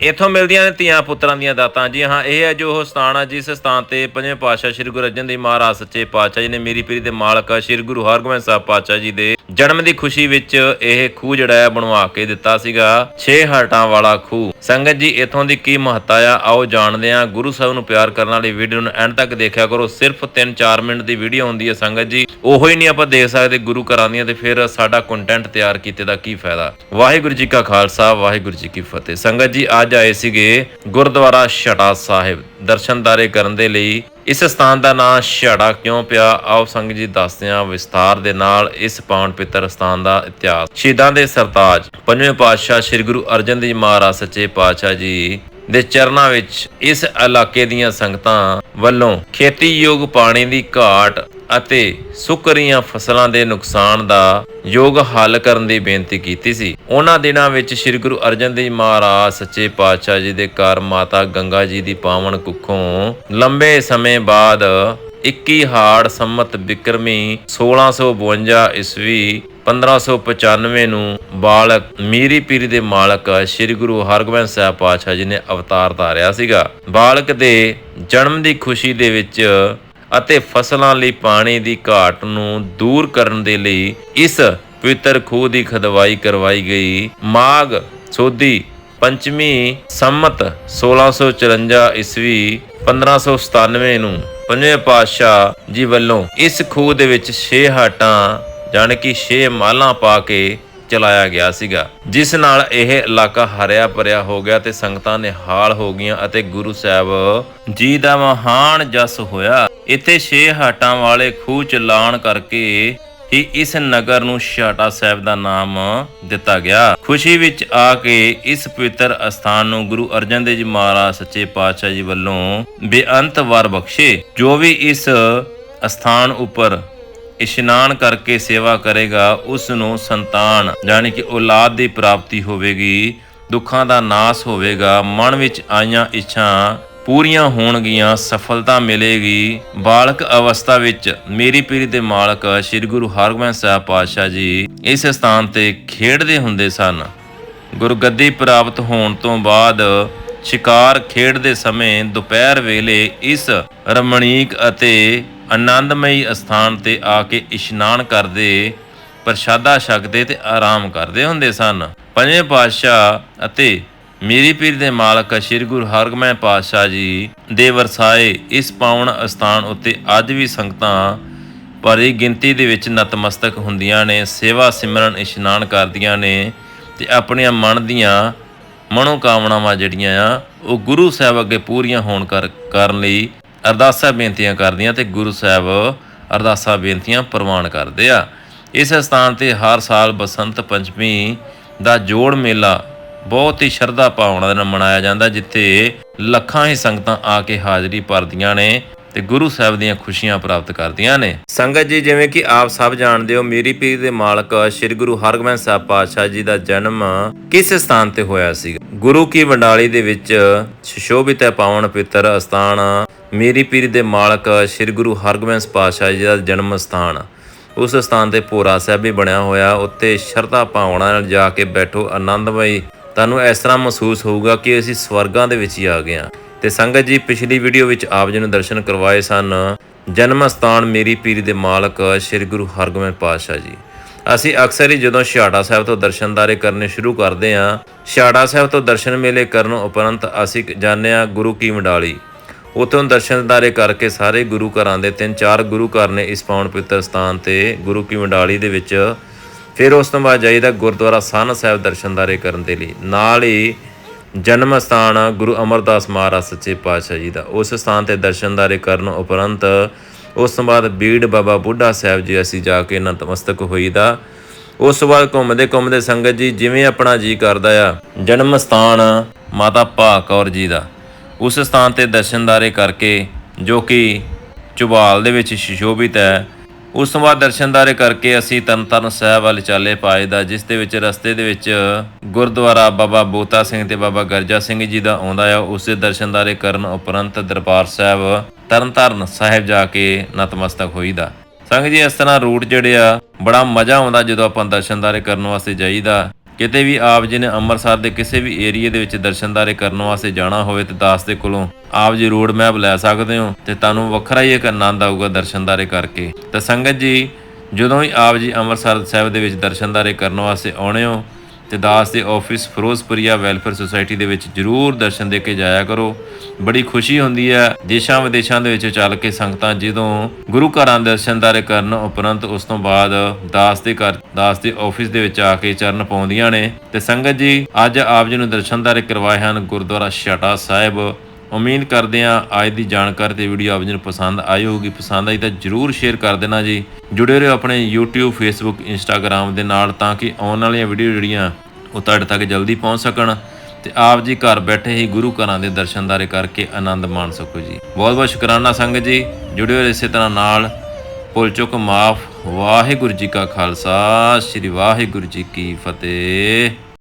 ਇੱਥੋਂ ਮਿਲਦੀਆਂ ਨੇ ਧੀਆਂ ਪੁੱਤਰਾਂ ਦੀਆਂ ਦਾਤਾਂ। ਜੀ ਹਾਂ, ਇਹ ਹੈ ਜੋ ਉਹ ਸਥਾਨ ਆ, ਜਿਸ ਸਥਾਨ ਤੇ ਪੰਜਵੇਂ ਪਾਤਸ਼ਾਹ ਸ੍ਰੀ ਗੁਰੂ ਅਰਜਨ ਦੇਵ ਮਹਾਰਾਜ, ਸੱਚੇ ਪਾਤਸ਼ਾਹ ਜੀ ਨੇ ਮੇਰੀ ਪੀਰੀ ਦੇ ਮਾਲਕ ਸ੍ਰੀ ਗੁਰੂ ਹਰਗੋਬਿੰਦ ਸਾਹਿਬ ਪਾਤਸ਼ਾਹ ਜੀ ਦੇ ਜਨਮ ਦੀ ਖੁਸ਼ੀ ਵਿੱਚ ਇਹ ਖੂਹ ਜਿਹੜਾ ਹੈ ਬਣਵਾ ਕੇ ਦਿੱਤਾ ਸੀਗਾ 6 ਹਰਟਾਂ ਵਾਲਾ ਖੂਹ। ਸੰਗਤ ਜੀ, ਇੱਥੋਂ ਦੀ ਕੀ ਮਹੱਤਤਾ ਆ? ਆਓ ਜਾਣਦੇ ਹਾਂ, ਗੁਰੂ ਸਾਹਿਬ ਨੂੰ ਪਿਆਰ ਕਰਨ ਵਾਲੀ ਵੀਡੀਓ ਨੂੰ ਐਂਡ ਤੱਕ ਦੇਖਿਆ ਕਰੋ। ਸਿਰਫ 3-4 ਮਿੰਟ ਦੀ ਵੀਡੀਓ ਹੁੰਦੀ ਹੈ ਸੰਗਤ ਜੀ। ਉਹੋ ਹੀ ਨਹੀਂ ਆਪਾਂ ਦੇਖ ਸਕਦੇ ਗੁਰੂ ਘਰਾਂ ਦੀਆਂ ਤੇ ਫਿਰ ਸਾਡਾ ਕੰਟੈਂਟ ਤਿਆਰ ਕੀਤੇ ਦਾ ਕੀ ਫਾਇਦਾ? ਵਾਹਿਗੁਰੂ ਜੀ ਕਾ ਖਾਲਸਾ, ਵਾਹਿਗੁਰੂ ਜੀ ਕੀ ਫਤਿਹ। ਸੰਗਤ ਜੀ, ਅੱਜ ਆਏ ਸੀਗੇ ਗੁਰਦੁਆਰਾ ਛਟਾ ਸਾਹਿਬ। ਦਰਸ਼ਨਦਾਰੇ ਕਰਨ ਦੇ ਲਈ ਇਸ ਸਥਾਨ ਦਾ ਨਾਮ ਛੜਾ ਕਿਉਂ ਪਿਆ? ਆਓ ਸੰਗਤ ਜੀ ਦੱਸਦੇ ਹਾਂ ਵਿਸਤਾਰ ਦੇ ਨਾਲ ਇਸ ਪਾਵਨ ਪਿੱਤਰ ਸਥਾਨ ਦਾ ਇਤਿਹਾਸ। ਸ਼ਹੀਦਾਂ ਦੇ ਸਰਤਾਜ। ਪੰਜਵੇਂ ਪਾਤਸ਼ਾਹ ਸ੍ਰੀ ਗੁਰੂ ਅਰਜਨ ਦੇਵ ਮਹਾਰਾਜ ਸੱਚੇ ਪਾਤਸ਼ਾਹ ਜੀ ਦੇ ਚਰਨਾਂ ਵਿੱਚ ਇਸ ਇਲਾਕੇ ਦੀਆਂ ਸੰਗਤਾਂ ਵੱਲੋਂ ਖੇਤੀਯੋਗ ਪਾਣੀ ਦੀ ਘਾਟ ਅਤੇ ਸੁੱਕ ਰਹੀਆਂ ਫਸਲਾਂ ਦੇ ਨੁਕਸਾਨ ਦਾ ਯੋਗ ਹੱਲ ਕਰਨ ਦੀ ਬੇਨਤੀ ਕੀਤੀ ਸੀ। ਉਹਨਾਂ ਦਿਨਾਂ ਵਿੱਚ ਸ੍ਰੀ ਗੁਰੂ ਅਰਜਨ ਦੇਵ ਮਹਾਰਾਜ, ਸੱਚੇ ਪਾਤਸ਼ਾਹ ਜੀ ਦੇ ਘਰ ਮਾਤਾ ਗੰਗਾ ਜੀ ਦੀ ਪਾਵਨ ਕੁੱਖੋਂ ਲੰਬੇ ਸਮੇਂ ਬਾਅਦ 21 ਹਾੜ ਸੰਮਤ ਬਿਕਰਮੀ 1652 ਈਸਵੀ 1595 ਨੂੰ ਬਾਲਕ ਮੀਰੀ ਪੀਰੀ ਦੇ ਮਾਲਕ ਸ੍ਰੀ ਗੁਰੂ ਹਰਗੋਬਿੰਦ ਸਾਹਿਬ ਪਾਤਸ਼ਾਹ ਜੀ ਨੇ ਅਵਤਾਰ ਧਾਰਿਆ ਸੀਗਾ। ਬਾਲਕ ਦੇ ਜਨਮ ਦੀ ਖੁਸ਼ੀ ਦੇ ਵਿੱਚ ਅਤੇ ਫਸਲਾਂ ਲਈ ਪਾਣੀ ਦੀ ਘਾਟ ਨੂੰ ਦੂਰ ਕਰਨ ਦੇ ਲਈ ਇਸ ਪਵਿੱਤਰ ਖੂਹ ਦੀ ਖਦਵਾਈ ਕਰਵਾਈ ਗਈ। ਮਾਘ ਸੋਧੀ ਪੰਚਮੀ ਸੰਮਤ 1654 ਈਸਵੀ 1597 ਨੂੰ ਪੰਜਵੇਂ ਪਾਤਸ਼ਾਹ ਜੀ ਵੱਲੋਂ ਇਸ ਖੂਹ ਦੇ ਵਿੱਚ 6 ਹਾਟਾਂ ਜਾਣੀ ਕਿ 6 ਮਾਲਾਂ ਪਾ ਕੇ ਚਲਾਇਆ ਗਿਆ ਸੀਗਾ। ਜਿਸ ਨਾਲ ਇਹ ਇਲਾਕਾ ਹਰਿਆ ਭਰਿਆ ਹੋ ਗਿਆ ਤੇ ਸੰਗਤਾਂ ਨੇ ਹਾਲ ਹੋ ਗਈਆਂ ਅਤੇ ਗੁਰੂ ਸਾਹਿਬ ਜੀ ਦਾ ਮਹਾਨ ਜਸ ਹੋਇਆ। ਇੱਥੇ 6 ਹਾਟਾਂ ਵਾਲੇ ਖੂਹ ਚ ਕਰਕੇ ਹੀ ਇਸ ਨਗਰ ਨੂੰ ਛਾਟਾ ਸਾਹਿਬ ਦਾ ਨਾਮ ਦਿੱਤਾ ਗਿਆ। ਖੁਸ਼ੀ ਵਿੱਚ ਆ ਕੇ ਇਸ ਪਵਿੱਤਰ ਅਸਥਾਨ ਨੂੰ ਗੁਰੂ ਅਰਜਨ ਦੇਵ ਜੀ ਮਹਾਰਾਜ ਸੱਚੇ ਪਾਤਸ਼ਾਹ ਜੀ ਵੱਲੋਂ ਬੇਅੰਤ ਵਾਰ ਬਖਸ਼ੇ। ਜੋ ਵੀ ਇਸ ਅਸਥਾਨ ਉੱਪਰ ਇਸ਼ਨਾਨ ਕਰਕੇ ਸੇਵਾ ਕਰੇਗਾ, ਉਸ ਨੂੰ ਸੰਤਾਨ, ਯਾਨੀ ਕਿ ਔਲਾਦ ਦੀ ਪ੍ਰਾਪਤੀ ਹੋਵੇਗੀ, ਦੁੱਖਾਂ ਦਾ ਨਾਸ ਹੋਵੇਗਾ, ਮਨ ਵਿੱਚ ਆਈਆਂ ਇੱਛਾ ਪੂਰੀਆਂ ਹੋਣਗੀਆਂ, ਸਫਲਤਾ ਮਿਲੇਗੀ। ਬਾਲਕ ਅਵਸਥਾ ਵਿੱਚ ਮੇਰੀ ਪੀਰੀ ਦੇ ਮਾਲਕ ਸ੍ਰੀ ਗੁਰੂ ਹਰਗੋਬਿੰਦ ਸਾਹਿਬ ਪਾਤਸ਼ਾਹ ਜੀ ਇਸ ਸਥਾਨ ਤੇ ਖੇਡਦੇ ਹੁੰਦੇ ਸਨ। ਗੁਰਗੱਦੀ ਪ੍ਰਾਪਤ ਹੋਣ ਤੋਂ ਬਾਅਦ ਸ਼ਿਕਾਰ ਖੇਡਦੇ ਸਮੇਂ ਦੁਪਹਿਰ ਵੇਲੇ ਇਸ ਰਮਣੀਕ ਅਤੇ ਆਨੰਦਮਈ ਅਸਥਾਨ ਤੇ ਆ ਕੇ ਇਸ਼ਨਾਨ ਕਰਦੇ, ਪ੍ਰਸ਼ਾਦਾ ਛਕਦੇ ਤੇ ਆਰਾਮ ਕਰਦੇ ਹੁੰਦੇ ਸਨ। ਪੰਜਵੇਂ ਪਾਤਸ਼ਾਹ ਅਤੇ ਮੇਰੀ ਪੀਰ ਦੇ ਮਾਲਕ ਸ੍ਰੀ ਗੁਰੂ ਹਰਗੋਬਿੰਦ ਪਾਤਸ਼ਾਹ ਜੀ ਦੇ ਵਰਸਾਏ ਇਸ ਪਾਵਨ ਅਸਥਾਨ ਉੱਤੇ ਅੱਜ ਵੀ ਸੰਗਤਾਂ ਭਰੀ ਗਿਣਤੀ ਦੇ ਵਿੱਚ ਨਤਮਸਤਕ ਹੁੰਦੀਆਂ ਨੇ, ਸੇਵਾ ਸਿਮਰਨ ਇਸ਼ਨਾਨ ਕਰਦੀਆਂ ਨੇ ਤੇ ਆਪਣੀਆਂ ਮਨ ਦੀਆਂ ਮਨੋਕਾਮਨਾਵਾਂ ਜਿਹੜੀਆਂ ਆ, ਉਹ ਗੁਰੂ ਸਾਹਿਬ ਅੱਗੇ ਪੂਰੀਆਂ ਹੋਣ ਕਰ, ਕਰਨ ਲਈ ਅਰਦਾਸਾਂ ਬੇਨਤੀਆਂ ਕਰਦੀਆਂ ਤੇ ਗੁਰੂ ਸਾਹਿਬ ਅਰਦਾਸਾਂ ਬੇਨਤੀਆਂ ਪ੍ਰਵਾਨ ਕਰਦੇ ਆ। ਇਸ ਸਥਾਨ ਤੇ ਹਰ ਸਾਲ ਬਸੰਤ ਪੰਚਮੀ ਦਾ ਜੋੜ ਮੇਲਾ ਬਹੁਤ ਹੀ ਸ਼ਰਧਾ ਭਾਵਨਾ ਦੇ ਨਾਲ ਮਨਾਇਆ ਜਾਂਦਾ, ਜਿੱਥੇ ਲੱਖਾਂ ਹੀ ਸੰਗਤਾਂ ਆ ਕੇ ਹਾਜ਼ਰੀ ਭਰਦੀਆਂ ਨੇ ਤੇ ਗੁਰੂ ਸਾਹਿਬ ਦੀਆਂ ਖੁਸ਼ੀਆਂ ਪ੍ਰਾਪਤ ਕਰਦੀਆਂ ਨੇ। ਸੰਗਤ ਜੀ, ਜਿਵੇਂ ਕਿ ਆਪ ਸਭ ਜਾਣਦੇ ਹੋ, ਮੇਰੀ ਪੀਰ ਦੇ ਮਾਲਕ ਸ੍ਰੀ ਗੁਰੂ ਹਰਗੋਬਿੰਦ ਸਾਹਿਬ ਪਾਤਸ਼ਾਹ ਜੀ ਦਾ ਜਨਮ ਕਿਸ ਸਥਾਨ ਤੇ ਹੋਇਆ ਸੀ ਗੁਰੂ ਕੀ ਵੰਡਾਲੀ ਦੇ ਵਿੱਚ ਸੁਸ਼ੋਭਿਤ ਹੈ ਪਾਵਨ ਪਿੱਤਰ ਅਸਥਾਨ, ਮੇਰੀ ਪੀਰ ਦੇ ਮਾਲਕ ਸ੍ਰੀ ਗੁਰੂ ਹਰਗੋਬਿੰਦ ਪਾਤਸ਼ਾਹ ਜੀ ਦਾ ਜਨਮ ਸਥਾਨ। ਉਸ ਸਥਾਨ ਤੇ ਭੋਰਾ ਸਾਹਿਬ ਵੀ ਬਣਿਆ ਹੋਇਆ ਉੱਤੇ ਸ਼ਰਧਾ ਭਾਵਨਾ ਨਾਲ ਜਾ ਕੇ ਬੈਠੋ, ਆਨੰਦਮਈ ਤੁਹਾਨੂੰ ਇਸ ਤਰ੍ਹਾਂ ਮਹਿਸੂਸ ਹੋਊਗਾ ਕਿ ਅਸੀਂ ਸਵਰਗਾਂ ਦੇ ਵਿੱਚ ਹੀ ਆ ਗਏ ਹਾਂ। ਤੇ ਸੰਗਤ ਜੀ, ਪਿਛਲੀ ਵੀਡੀਓ ਵਿੱਚ ਆਪ ਜੀ ਨੂੰ ਦਰਸ਼ਨ ਕਰਵਾਏ ਸਨ। ਜਨਮ ਸਥਾਨ ਮੇਰੀ ਪੀਰੀ ਦੇ ਮਾਲਕ ਸ੍ਰੀ ਗੁਰੂ ਹਰਗੋਬਿੰਦ ਪਾਤਸ਼ਾਹ ਜੀ। ਅਸੀਂ ਅਕਸਰ ਹੀ ਜਦੋਂ ਛਿਆੜਾ ਸਾਹਿਬ ਤੋਂ ਦਰਸ਼ਨਦਾਰੇ ਕਰਨੇ ਸ਼ੁਰੂ ਕਰਦੇ ਹਾਂ ਛਾੜਾ ਸਾਹਿਬ ਤੋਂ ਦਰਸ਼ਨ ਮੇਲੇ ਕਰਨ ਉਪਰੰਤ ਅਸੀਂ ਜਾਂਦੇ ਹਾਂ ਗੁਰੂ ਕੀ ਮੰਡਾਲੀ। ਉਤੋਂ ਦਰਸ਼ਨਦਾਰੇ ਕਰਕੇ ਸਾਰੇ ਗੁਰੂ ਘਰਾਂ ਦੇ ਤਿੰਨ ਚਾਰ ਗੁਰੂ ਘਰ ਨੇ ਇਸ ਪਾਵਨ ਪਵਿੱਤਰ ਸਥਾਨ ਤੇ ਗੁਰੂ ਕੀ ਮੰਡਾਲੀ ਦੇ ਵਿੱਚ ਫਿਰ ਉਸ ਤੋਂ ਬਾਅਦ ਜਾਈਦਾ ਗੁਰਦੁਆਰਾ ਸਾਨ ਸਾਹਿਬ ਦਰਸ਼ਨਦਾਰੇ ਕਰਨ ਦੇ ਲਈ। ਨਾਲ ਹੀ ਜਨਮ ਸਥਾਨ ਗੁਰੂ ਅਮਰਦਾਸ ਮਹਾਰਾਜ ਸੱਚੇ ਪਾਤਸ਼ਾਹ ਜੀ ਦਾ। ਉਸ ਸਥਾਨ ਤੇ ਦਰਸ਼ਨਦਾਰੇ ਕਰਨ ਉਪਰੰਤ ਉਸ ਤੋਂ ਬਾਅਦ ਬੀੜ ਬਾਬਾ ਬੁੱਢਾ ਸਾਹਿਬ ਜੀ ਅਸੀਂ ਜਾ ਕੇ ਨਤਮਸਤਕ ਹੋਈਦਾ। ਉਸ ਤੋਂ ਬਾਅਦ ਘੁੰਮਦੇ ਘੁੰਮਦੇ ਸੰਗਤ ਜੀ ਜਿਵੇਂ ਆਪਣਾ ਜੀ ਕਰਦਾ ਆ, ਜਨਮ ਸਥਾਨ ਮਾਤਾ ਭਾ ਕੌਰ ਜੀ ਦਾ। ਉਸ ਸਥਾਨ ਤੇ ਦਰਸ਼ਨਦਾਰੇ ਕਰਕੇ ਜੋ ਕਿ ਚੁਬਾਲ ਦੇ ਵਿੱਚ ਸ਼ਿਸ਼ੋਭਿਤ ਹੈ ਉਸ ਤੋਂ ਬਾਅਦ ਦਰਸ਼ਨਦਾਰੇ ਕਰਕੇ ਅਸੀਂ ਤਰਨਤਾਰਨ ਸਾਹਿਬ ਵੱਲ ਚਾਲੇ ਪਾਏ ਦਾ, ਜਿਸ ਦੇ ਵਿੱਚ ਰਸਤੇ ਦੇ ਵਿੱਚ ਗੁਰਦੁਆਰਾ ਬਾਬਾ ਬੋਤਾ ਸਿੰਘ ਤੇ ਬਾਬਾ ਗਰਜਾ ਸਿੰਘ ਜੀ ਦਾ ਆਉਂਦਾ ਆ। ਉਸ ਦੇ ਦਰਸ਼ਨਦਾਰੇ ਕਰਨ ਉਪਰੰਤ ਦਰਬਾਰ ਸਾਹਿਬ ਤਰਨਤਾਰਨ ਸਾਹਿਬ ਜਾ ਕੇ ਨਤਮਸਤਕ ਹੋਈਦਾ। ਸੰਗ ਜੀ, ਇਸ ਤਰ੍ਹਾਂ ਰੂਟ ਜਿਹੜੇ ਆ, ਬੜਾ ਮਜ਼ਾ ਆਉਂਦਾ ਜਦੋਂ ਆਪਾਂ ਦਰਸ਼ਨਦਾਰੇ ਕਰਨ ਵਾਸਤੇ ਜਾਈਦਾ। ਕਿਤੇ ਵੀ ਆਪ ਜੀ ਨੇ ਅੰਮ੍ਰਿਤਸਰ ਦੇ ਕਿਸੇ ਵੀ ਏਰੀਏ ਦੇ ਵਿੱਚ ਦਰਸ਼ਨਦਾਰੇ ਕਰਨ ਵਾਸਤੇ ਜਾਣਾ ਹੋਵੇ ਤੇ ਦਾਸ ਦੇ ਕੋਲੋਂ ਆਪ ਜੀ ਰੋਡ ਮੈਪ ਲੈ ਸਕਦੇ ਹੋ ਤੇ ਤੁਹਾਨੂੰ ਵੱਖਰਾ ਹੀ ਇੱਕ ਆਨੰਦ ਆਊਗਾ ਦਰਸ਼ਨਦਾਰੇ ਕਰਕੇ। ਤਾਂ ਸੰਗਤ ਜੀ, ਜਦੋਂ ਹੀ ਆਪ ਜੀ ਅੰਮ੍ਰਿਤਸਰ ਸਾਹਿਬ ਦੇ ਵਿੱਚ ਦਰਸ਼ਨਦਾਰੇ ਕਰਨ ਵਾਸਤੇ ਆਉਣੇ ਹੋ ਤੇ ਦਾਸ ਦੇ ਆਫਿਸ ਫਿਰੋਜ਼ਪੁਰੀਆ ਵੈਲਫੇਅਰ ਸੁਸਾਇਟੀ ਦੇ ਵਿੱਚ ਜਰੂਰ ਦਰਸ਼ਨ ਦੇ ਕੇ ਜਾਇਆ ਕਰੋ। ਬੜੀ ਖੁਸ਼ੀ ਹੁੰਦੀ ਹੈ, ਦੇਸ਼ਾਂ ਵਿਦੇਸ਼ਾਂ ਦੇ ਵਿੱਚ ਚੱਲ ਕੇ ਸੰਗਤਾਂ ਜਦੋਂ ਗੁਰੂ ਘਰਾਂ ਦੇ ਦਰਸ਼ਨਦਾਰੇ ਕਰਨ ਉਪਰੰਤ ਉਸ ਤੋਂ ਬਾਅਦ ਦਾਸ ਦੇ ਘਰ, ਦਾਸ ਦੇ ਆਫਿਸ ਦੇ ਵਿੱਚ ਆ ਕੇ ਚਰਨ ਪਾਉਂਦੀਆਂ ਨੇ। ਤੇ ਸੰਗਤ ਜੀ, ਅੱਜ ਆਪ ਜੀ ਨੂੰ ਦਰਸ਼ਨਦਾਰੇ ਕਰਵਾਏ ਹਨ ਗੁਰਦੁਆਰਾ ਛਟਾ ਸਾਹਿਬ। ਉਮੀਦ ਕਰਦੇ ਹਾਂ ਅੱਜ ਦੀ ਜਾਣਕਾਰੀ ਤੇ ਵੀਡੀਓ ਆਪ ਜੀ ਨੂੰ ਪਸੰਦ ਆਈ ਹੋਊਗੀ। ਪਸੰਦ ਆਈ ਤਾਂ ਜਰੂਰ ਸ਼ੇਅਰ ਕਰ ਦੇਣਾ ਜੀ। ਜੁੜੇ ਰਹੋ ਆਪਣੇ YouTube, Facebook, Instagram ਦੇ ਨਾਲ ਤਾਂ ਕਿ ਆਉਣ ਵਾਲੀਆਂ ਵੀਡੀਓ ਜਿਹੜੀਆਂ, ਉਹ ਤੁਹਾਡੇ ਤੱਕ ਜਲਦੀ ਪਹੁੰਚ ਸਕਣ ਤੇ ਆਪ ਜੀ ਘਰ ਬੈਠੇ ਹੀ ਗੁਰੂ ਘਰਾਂ ਦੇ ਦਰਸ਼ਨਦਾਰੇ ਕਰਕੇ ਆਨੰਦ ਮਾਣ ਸਕੋ ਜੀ। ਬਹੁਤ ਬਹੁਤ ਸ਼ੁਕਰਾਨਾ ਸੰਗਤ ਜੀ। ਜੁੜੇ ਰਹੋ ਇਸੇ ਤਰ੍ਹਾਂ ਨਾਲ। ਭੁੱਲ ਚੁੱਕ ਮਾਫ। ਵਾਹਿਗੁਰੂ ਜੀ ਕਾ ਖਾਲਸਾ। ਸ੍ਰੀ ਵਾਹਿਗੁਰੂ ਜੀ ਕੀ ਫਤਿਹ।